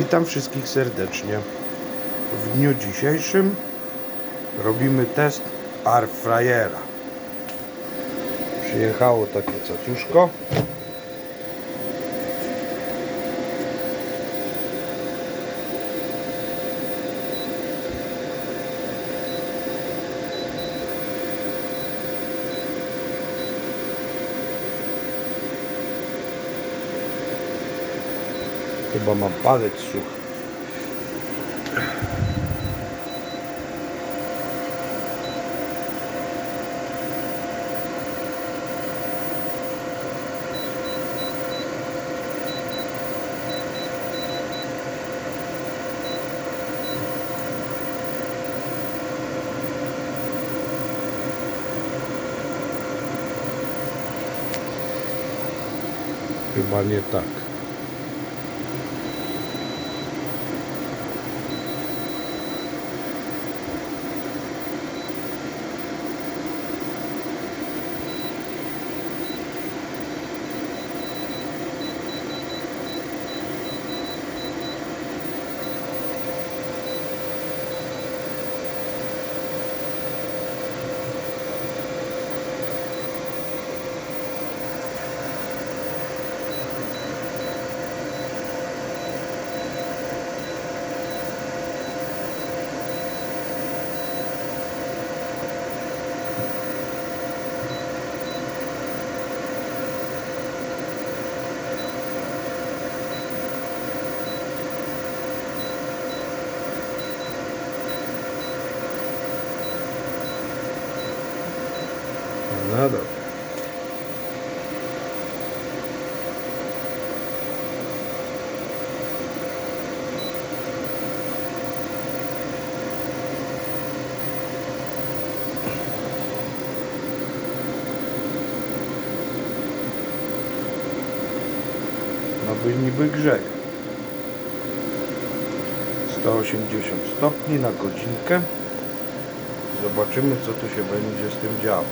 Witam wszystkich serdecznie. W dniu dzisiejszym robimy test Airfryera. Przyjechało takie cacuszko. Chyba mam palec suchy. Chyba nie tak. Niby grzech. 180 stopni na godzinkę. Zobaczymy co tu się będzie z tym działo.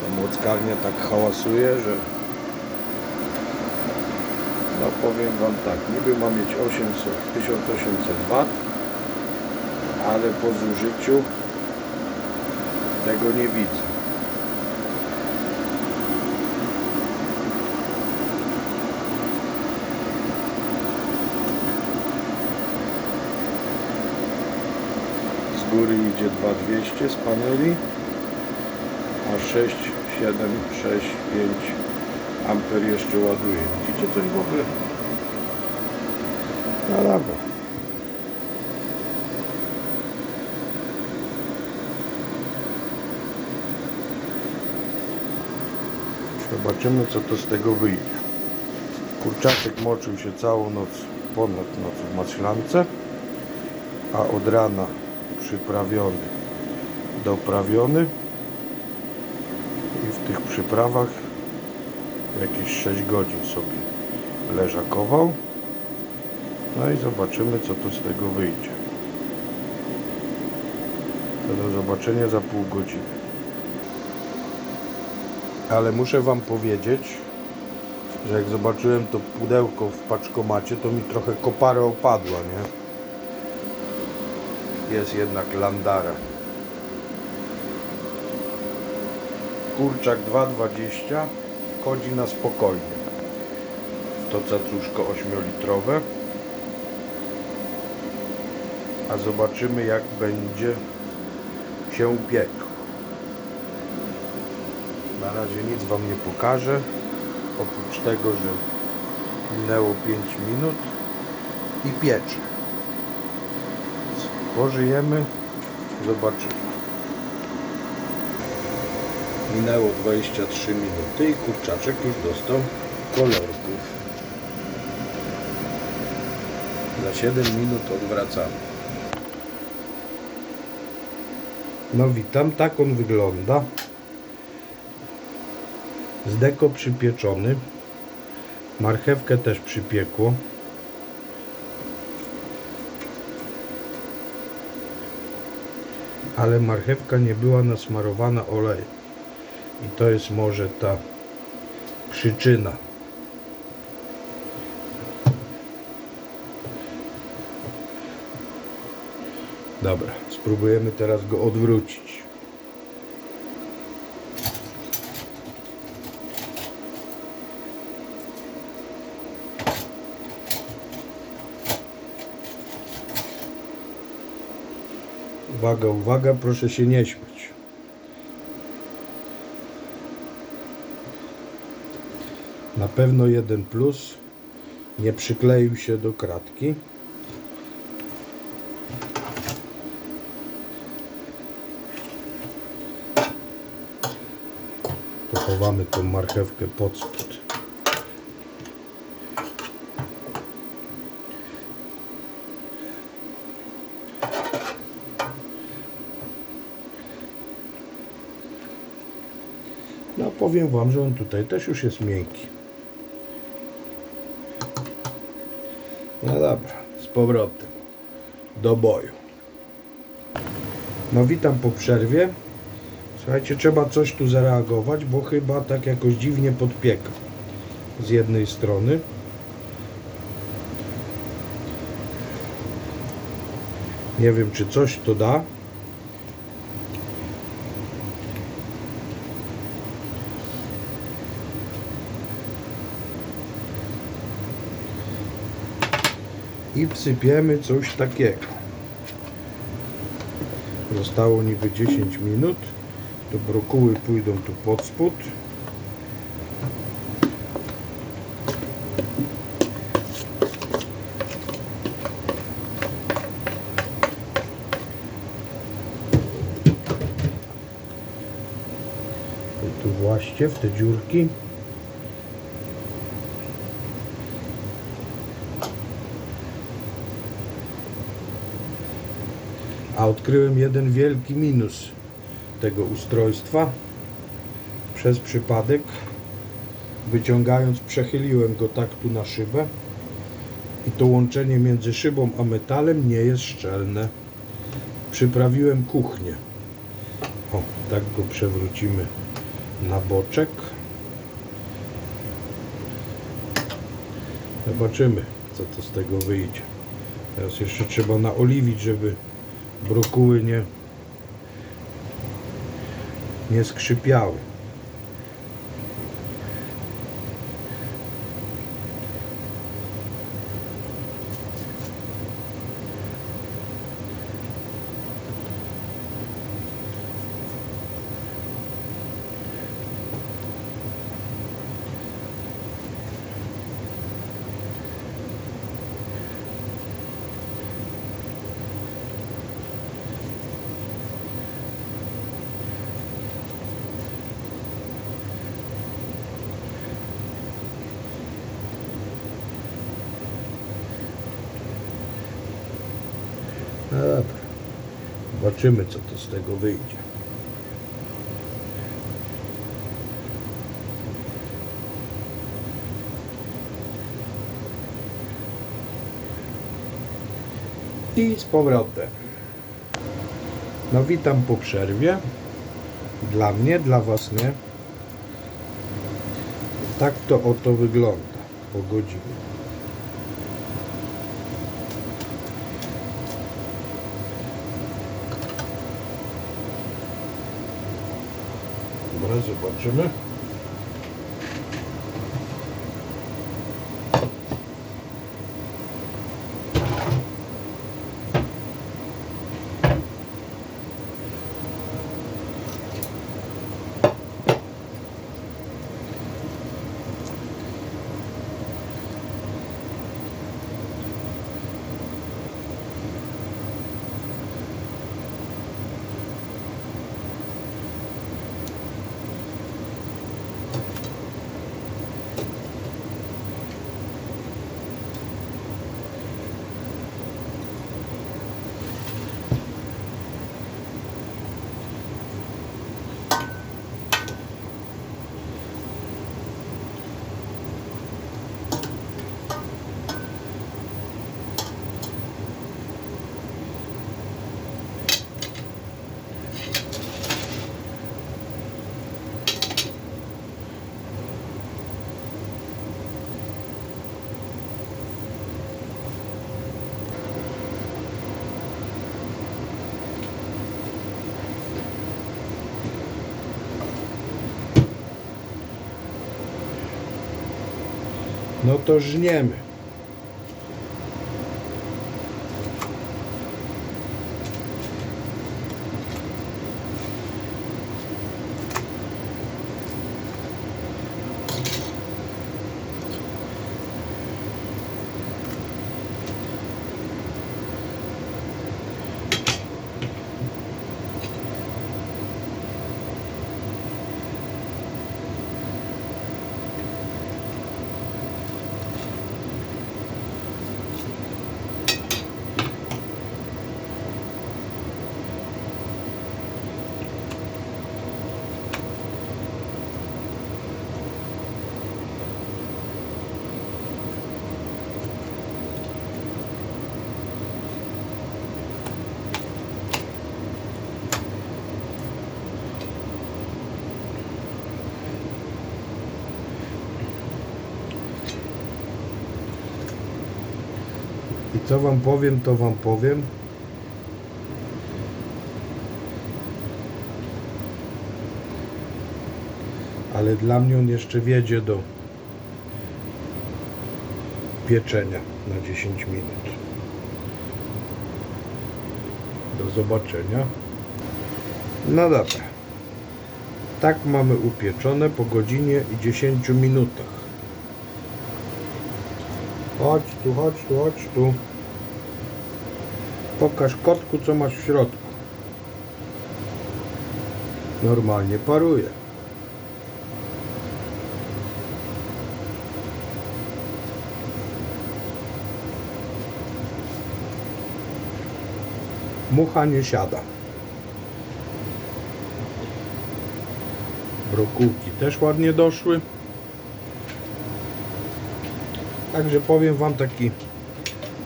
Ta młockarnia tak hałasuje, że no powiem wam tak, niby ma mieć 800, 1800 W, ale po zużyciu tego nie widzę. Z góry idzie 2200 z paneli a 6, 7, 6, 5 amper jeszcze ładuje. Widzicie coś w ogóle? No dobra. Zobaczymy co to z tego wyjdzie. Kurczaczek moczył się całą noc, ponad noc w maślance, a od rana przyprawiony, doprawiony i w tych przyprawach jakieś 6 godzin sobie leżakował. No i zobaczymy co tu z tego wyjdzie. To do zobaczenia za pół godziny. Ale muszę Wam powiedzieć, że jak zobaczyłem to pudełko w paczkomacie, to mi trochę kopara opadła, nie? Jest jednak landara. kurczak 2,20 chodzi na spokojnie. To cacuszko 8-litrowe a zobaczymy jak będzie się piekł. Na razie nic wam nie pokażę oprócz tego, że minęło 5 minut i piecze pożyjemy zobaczymy Minęło 23 minuty i kurczaczek już dostał kolorków. Za 7 minut odwracamy. No witam, tak on wygląda. Z deko przypieczony. Marchewkę też przypiekło. ale marchewka nie była nasmarowana olejem. I to jest może ta przyczyna. Dobra, spróbujemy teraz go odwrócić. Uwaga, uwaga, proszę się nie śmiać. Na pewno jeden plus nie przykleił się do kratki. To chowamy tą marchewkę pod spód. No powiem Wam, że on tutaj też już jest miękki. No dobra, z powrotem do boju. No witam po przerwie. Słuchajcie, trzeba coś tu zareagować, bo chyba tak jakoś dziwnie podpieka z jednej strony. Nie wiem, czy coś to da. I wsypiemy coś takiego. Zostało niby 10 minut. To brokuły pójdą tu pod spód. I tu właśnie w te dziurki. Odkryłem jeden wielki minus tego ustrojstwa. Przez przypadek, wyciągając, przechyliłem go tak tu na szybę. I to łączenie między szybą a metalem nie jest szczelne. Przyprawiłem kuchnię. O, tak go przewrócimy na boczek. Zobaczymy, co to z tego wyjdzie. Teraz jeszcze trzeba naoliwić, żeby brokuły nie, nie skrzypiały. Zobaczymy, co to z tego wyjdzie. I z powrotem. No witam po przerwie. Dla mnie, dla Was nie. Tak to oto wygląda po godzinie. Dobra, zobaczymy. No to żniemy. Co wam powiem, to wam powiem. Ale dla mnie on jeszcze wiedzie do pieczenia na 10 minut. Do zobaczenia. No dobra. Tak mamy upieczone po godzinie i 10 minutach. Chodź tu, chodź tu, chodź tu. Pokaż kotku, co masz w środku. Normalnie paruje. Mucha nie siada. Brokułki też ładnie doszły. Także powiem Wam taki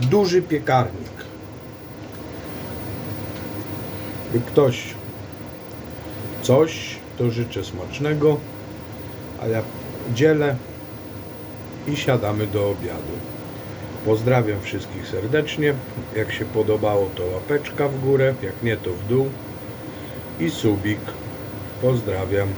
duży piekarnik. I ktoś coś, to życzę smacznego, a ja dzielę i siadamy do obiadu. Pozdrawiam wszystkich serdecznie. Jak się podobało, to łapeczka w górę, jak nie, to w dół i subik. Pozdrawiam.